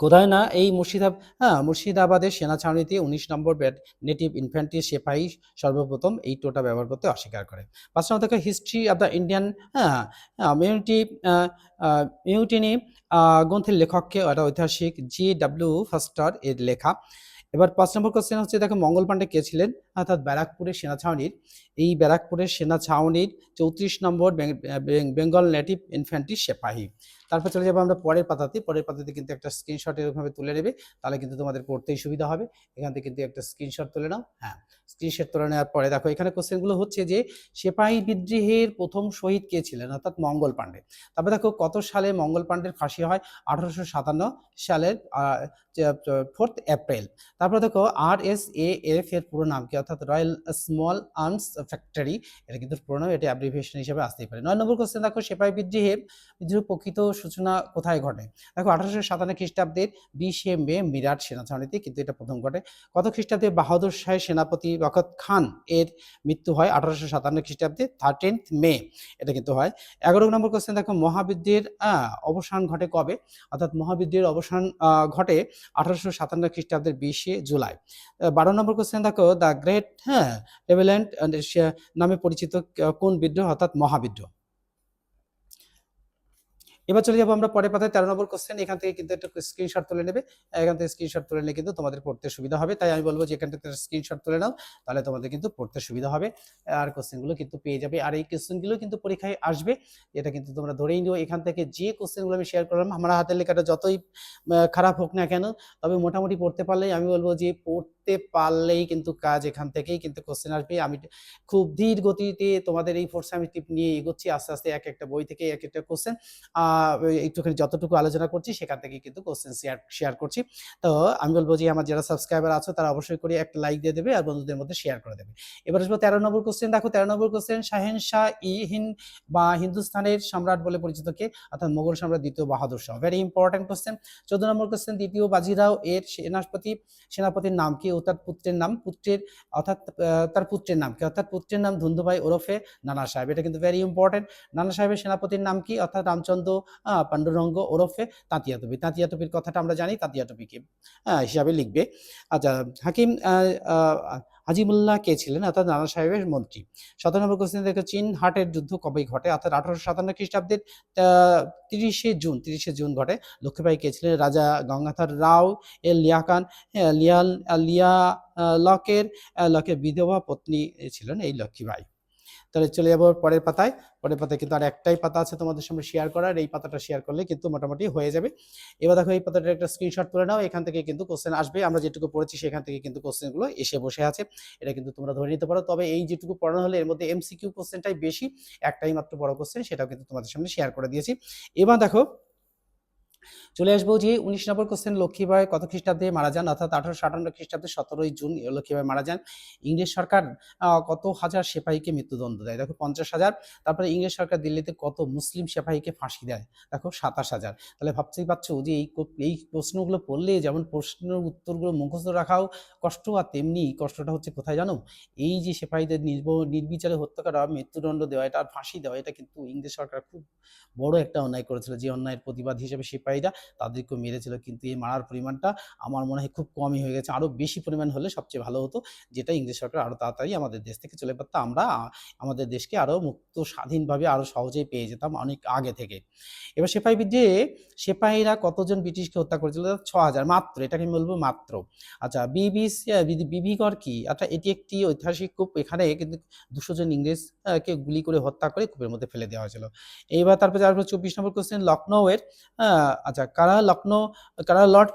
কোথায় না? এই মুর্শিদাব হ্যাঁ মুর্শিদাবাদের সেনা ছাউনিতে উনিশ নম্বর ব্যাট নেটিভ ইনফ্যান্ট্রি সেপাহি সর্বপ্রথম এই টোটা ব্যবহার করতে অস্বীকার করে। পাঁচ নম্বর দেখো হিস্ট্রি অফ দ্য ইন্ডিয়ান হ্যাঁ মিউনিটি মিউটিনি গ্রন্থের লেখককে একটা ঐতিহাসিক জি ডাব্লিউ ফার্স্টার এর লেখা। এবার পাঁচ নম্বর কোশ্চেন হচ্ছে, দেখো, মঙ্গল পাণ্ডে কে ছিলেন? অর্থাৎ ব্যারাকপুরের সেনা ছাউনির। এই ব্যারাকপুরের সেনা ছাউনির চৌত্রিশ নম্বর বেঙ্গল নেটিভ ইনফ্যান্ট্রি সেপাহি। তারপর চলে যাব আমরা পরের পাতাতে। পরের পাতাতে কিন্তু একটা স্ক্রিনশট এরকমভাবে তুলে নেবে। তাহলে কিন্তু তোমাদের পড়তেই সুবিধা হবে। এখান থেকে কিন্তু একটা স্ক্রিনশট তুলে নাও। হ্যাঁ স্ক্রিনশট তুলে নেওয়ার পরে দেখো, এখানে কোশ্চেনগুলো হচ্ছে যে, সেপাহি বিদ্রোহের প্রথম শহীদ কে ছিলেন? অর্থাৎ মঙ্গল পাণ্ডে। তারপরে দেখো, কত সালে মঙ্গল পাণ্ডের ফাঁসি হয়? আঠারোশো সাতান্ন সালের ফোর্থ এপ্রিল তারপরে দেখো আর এস এ এফ এর পুরো নাম কি? অর্থাৎ রয়্যাল স্মল আর্মস ফ্যাক্টরি, এটা কিন্তু পুরো নাম এটা অ্যাব্রিভিয়েশন হিসেবে আসতেই পারে। নয় নম্বর কোশ্চেন দেখো, সেপাই বিদ্রোহের বিদ্রোহ প্রকৃত সূচনা কোথায় ঘটে? দেখো, আঠারোশো সাতান্ন খ্রিস্টাব্দের বিশে মে মিরাট সেনা কিন্তু এটা প্রথম ঘটে। কত খ্রিস্টাব্দে বাহাদুর শাহের সেনাপতি বখত খান এর মৃত্যু হয় আঠারোশো সাতান্ন খ্রিস্টাব্দে থার্টিন্থ মে এটা কিন্তু হয়। এগারো নম্বর কোশ্চেন দেখো মহাবিদ্যের অবসান ঘটে কবে? অর্থাৎ মহাবিদ্যের অবসান ঘটে আঠারোশো সাতান্ন খ্রিস্টাব্দের বিশে জুলাই। বারো নম্বর কোশ্চেন দেখো, দ্য গ্রেট হ্যাঁ রেভেলেন্ট নামে পরিচিত কোন বিদ্রোহ, অর্থাৎ মহাবিদ্রোহ। এবার চলে যাব আমরা পরের পাতায়, তেরো নম্বর কোশ্চেন এখান থেকে কিন্তু একটা স্ক্রিনশট তুলে নেবে। এখান থেকে স্ক্রিনশট তুলে নিলে কিন্তু তোমাদের পড়তে সুবিধা হবে। তাই আমি বলব যে এখান থেকে স্ক্রিনশট তুলে নাও, তাহলে তোমাদের কিন্তু পড়তে সুবিধা হবে। আর কোশ্চেনগুলো কিন্তু পেয়ে যাবে। আর এই কোশ্চেনগুলো কিন্তু পরীক্ষায় আসবে। এটা কিন্তু তোমরা ধরেই নিও, এখান থেকে যে কোশ্চেনগুলো আমি শেয়ার করলাম, আমার হাতের লেখাটা যতই খারাপ হোক না কেন, তবে মোটামুটি পড়তে পারলে আমি বলব যে পড়তে পারলেই কিন্তু কাজ এখান থেকেই কিন্তু কোশ্চেন আসবে। আমি খুব ধীর গতিতে তোমাদের এই ফোর্স আমি টিপ নিয়ে এগোচ্ছি আস্তে আস্তে এক একটা বই থেকে এক একটা কোশ্চেন একটুখানি যতটুকু আলোচনা করছি সেখান থেকে কিন্তু কোশ্চেন শেয়ার শেয়ার করছি। তো আমি বলব যে আমার যারা সাবস্ক্রাইবার আছো তারা অবশ্যই করে একটা লাইক দিয়ে দেবে আর বন্ধুদের মধ্যে শেয়ার করে দেবে। এবার আসব তেরো নম্বর কোশ্চেন দেখো তেরো নম্বর কোশ্চেন শাহেন শাহ ই হিন্দ বা হিন্দুস্তানের সম্রাট বলে পরিচিত কে? অর্থাৎ মোগল সম্রাট দ্বিতীয় Bahadur Shah. Very important question চোদ্দ নম্বর কোশ্চেন দ্বিতীয় বাজিরাও এর সেনাপতি, সেনাপতির নাম কি? তার পুত্রের নাম, পুত্রের, অর্থাৎ তার পুত্রের নাম কি? অর্থাৎ পুত্রের নাম ধুন্দুভাই ওরফে নানা সাহেব। এটা কিন্তু ভেরি ইম্পর্টেন্ট নানা সাহেবের সেনাপতির নাম কি? অর্থাৎ রামচন্দ্র পাণ্ডুরঙ্গ ওরফে তাঁতিয়া টুপি। তাঁতিয়া টুপির কথাটা আমরা জানি, তাঁতিয়া টুপিকে হিসাবে লিখবে। আচ্ছা হাকিম আহ, কে ছিলেন? অর্থাৎ নানা সাহেবের মন্ত্রী। সতেরো নম্বর কোশ্চেন দেখো চীন হাটের যুদ্ধ কবে ঘটে? অর্থাৎ আঠারোশো সাতান্ন খ্রিস্টাব্দের তিরিশে জুন তিরিশে জুন ঘটে। লক্ষ্মীবাঈ কে ছিলেন? রাজা গঙ্গাধর রাও এর লিয়াকান লিয়াল লিয়া লকের লকের বিধবা পত্নী ছিলেন এই লক্ষ্মীবাই তাহলে চলে যাব পরের পাতায়। পরের পাতায় কিন্তু আর একটাই পাতা আছে তোমাদের সামনে শেয়ার করার। এই পাতাটা শেয়ার করলে কিন্তু মোটামুটি হয়ে যাবে। এবার দেখো, এই পাতাটা একটা স্ক্রিনশট তুলে নাও। এখান থেকে কিন্তু কোশ্চেন আসবে। আমরা যেটুকু পড়েছি সেখান থেকে কিন্তু কোশ্চেনগুলো এসে বসে আছে। এটা কিন্তু তোমরা ধরে নিতে পারো। তবে এই যেটুকু পড়ানো হলে এর মধ্যে এমসিকিউ কোশ্চেনটাই বেশি। একটাই মাত্র বড় কোশ্চেন সেটাও কিন্তু তোমাদের সামনে শেয়ার করে দিয়েছি। এবার দেখো চলে আসব যে উনিশ নম্বর কোশ্চেন লক্ষ্মীবাই কত খ্রিস্টাব্দে মারা যান? অর্থাৎ আঠারোশো আটান্ন খ্রিস্টাব্দে সতেরোই জুন লক্ষ্মীবাই মারা যান। ইংরেজ সরকার কত হাজার সেপাহীকে মৃত্যুদণ্ড দেয়? দেখো পঞ্চাশ হাজার। তারপরে ইংরেজ সরকার দিল্লিতে কত মুসলিম সেপাহীকে ফাঁসি দেয়? দেখো সাতাশ হাজার। তাহলে ভাবতেই পারছ যে এই এই প্রশ্নগুলো পড়লে যেমন প্রশ্নের উত্তরগুলো মুখস্থ রাখাও কষ্ট, আর তেমনি কষ্টটা হচ্ছে কোথায় জানো? এই যে সেপাহীদের নির্ব নির্বিচারে হত্যা করা মৃত্যুদণ্ড দেওয়া, এটা আর ফাঁসি দেওয়া, এটা কিন্তু ইংরেজ সরকার খুব বড় একটা অন্যায় করেছিল। যে অন্যায়ের প্রতিবাদ হিসেবে সিপাহীরা তাদেরকেও মেরেছিল, কিন্তু এই মারার পরিমাণটা আমার মনে হয় খুব কমই হয়ে গেছে। আরও বেশি পরিমাণ হলে সবচেয়ে ভালো হতো, যেটা ইংরেজ সরকার আরও তাড়াতাড়ি আমাদের দেশ থেকে চলে পারতো আমরা, আমাদের দেশকে আরও মুক্ত, স্বাধীনভাবে আরও সহজেই পেয়ে যেতাম অনেক আগে থেকে। এবার সেপাহী বিদ্রোহে সেপাহীরা কতজন ব্রিটিশকে হত্যা করেছিল ছ হাজার মাত্র, এটাকে আমি বলব মাত্র। আচ্ছা বিবিসি বিবিগড় কি? আচ্ছা এটি একটি ঐতিহাসিক কূপ, এখানে কিন্তু দুশো জন ইংরেজকে গুলি করে হত্যা করে কূপের মধ্যে ফেলে দেওয়া হয়েছিল। এইবার তারপরে যার চব্বিশ নম্বর কোশ্চেন লখনৌয়ের আচ্ছা কারা লখনৌ কারা লর্ড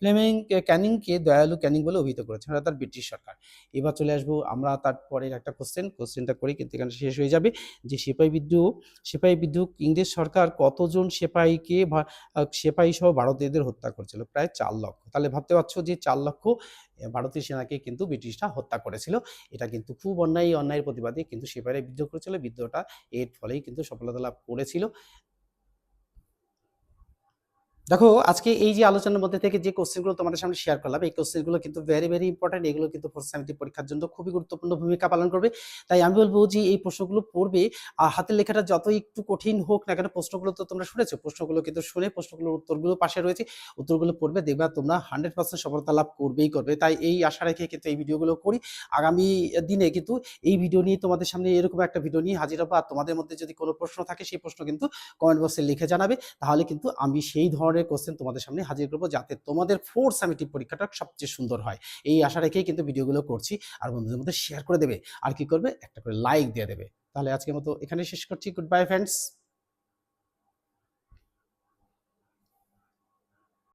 ফ্লেমিং, ক্যানিংকে দয়ালু ক্যানিং বলে অভিহিত করেছেন অর্থাৎ ব্রিটিশ সরকার। এবার চলে আসব আমরা তারপরের একটা কোশ্চেন কোশ্চেনটা করি, কিন্তু এখানে শেষ হয়ে যাবে। যে সিপাহী বিদ্রোহ সিপাহী বিদ্রোহ, ইংরেজ সরকার কতজন সিপাহীকে সিপাহী সহ ভারতীয়দের হত্যা করেছিল? প্রায় চার লক্ষ। তাহলে ভাবতে পারছ যে চার লক্ষ ভারতীয় সেনাকে কিন্তু ব্রিটিশরা হত্যা করেছিল। এটা কিন্তু খুব অন্যায়, অন্যায়ের প্রতিবাদে কিন্তু সিপাহীরা বিদ্রোহ করেছিল। বিদ্রোহটা এর ফলেই কিন্তু সফলতা লাভ করেছিল। দেখো, আজকে এই যে আলোচনার মধ্যে থেকে যে কোশ্চেনগুলো তোমাদের সামনে শেয়ার করলাম, এই কোশ্চেনগুলো কিন্তু ভেরি ভেরি ইম্পর্টেন্ট এগুলো কিন্তু ফোর্থ পরীক্ষার জন্য খুবই গুরুত্বপূর্ণ ভূমিকা পালন করবে। তাই আমি বলব যে এই প্রশ্নগুলো পড়বে, আর হাতের লেখাটা যত একটু কঠিন হোক না কেন, প্রশ্নগুলো তো তোমরা শুনেছো। প্রশ্নগুলো কিন্তু শুনে প্রশ্নগুলোর উত্তরগুলো পাশে রয়েছে। উত্তরগুলো পড়বে, দেখবা তোমরা হান্ড্রেড পার্সেন্ট সফলতা লাভ করবেই করবে। তাই এই আশা রেখে কিন্তু এই ভিডিওগুলো করি। আগামী দিনে কিন্তু এই ভিডিও নিয়ে তোমাদের সামনে এরকম একটা ভিডিও নিয়ে হাজির হব। আর তোমাদের মধ্যে যদি কোনো প্রশ্ন থাকে, সেই প্রশ্ন কিন্তু কমেন্ট বক্সে লিখে জানাবে। তাহলে কিন্তু আমি সেই ধরনের কোশ্চেন তোমাদের সামনে হাজির করব যাতে তোমাদের ফোর সামিটিভ পরীক্ষাটা সবচেয়ে সুন্দর হয়। এই আশা রেখেই কিন্তু ভিডিওগুলো করছি। আর বন্ধুদের মধ্যে শেয়ার করে দেবে। আর কি করবে? একটা করে লাইক দিয়ে দেবে। তাহলে আজকের মতো এখানে শেষ করছি। Good bye friends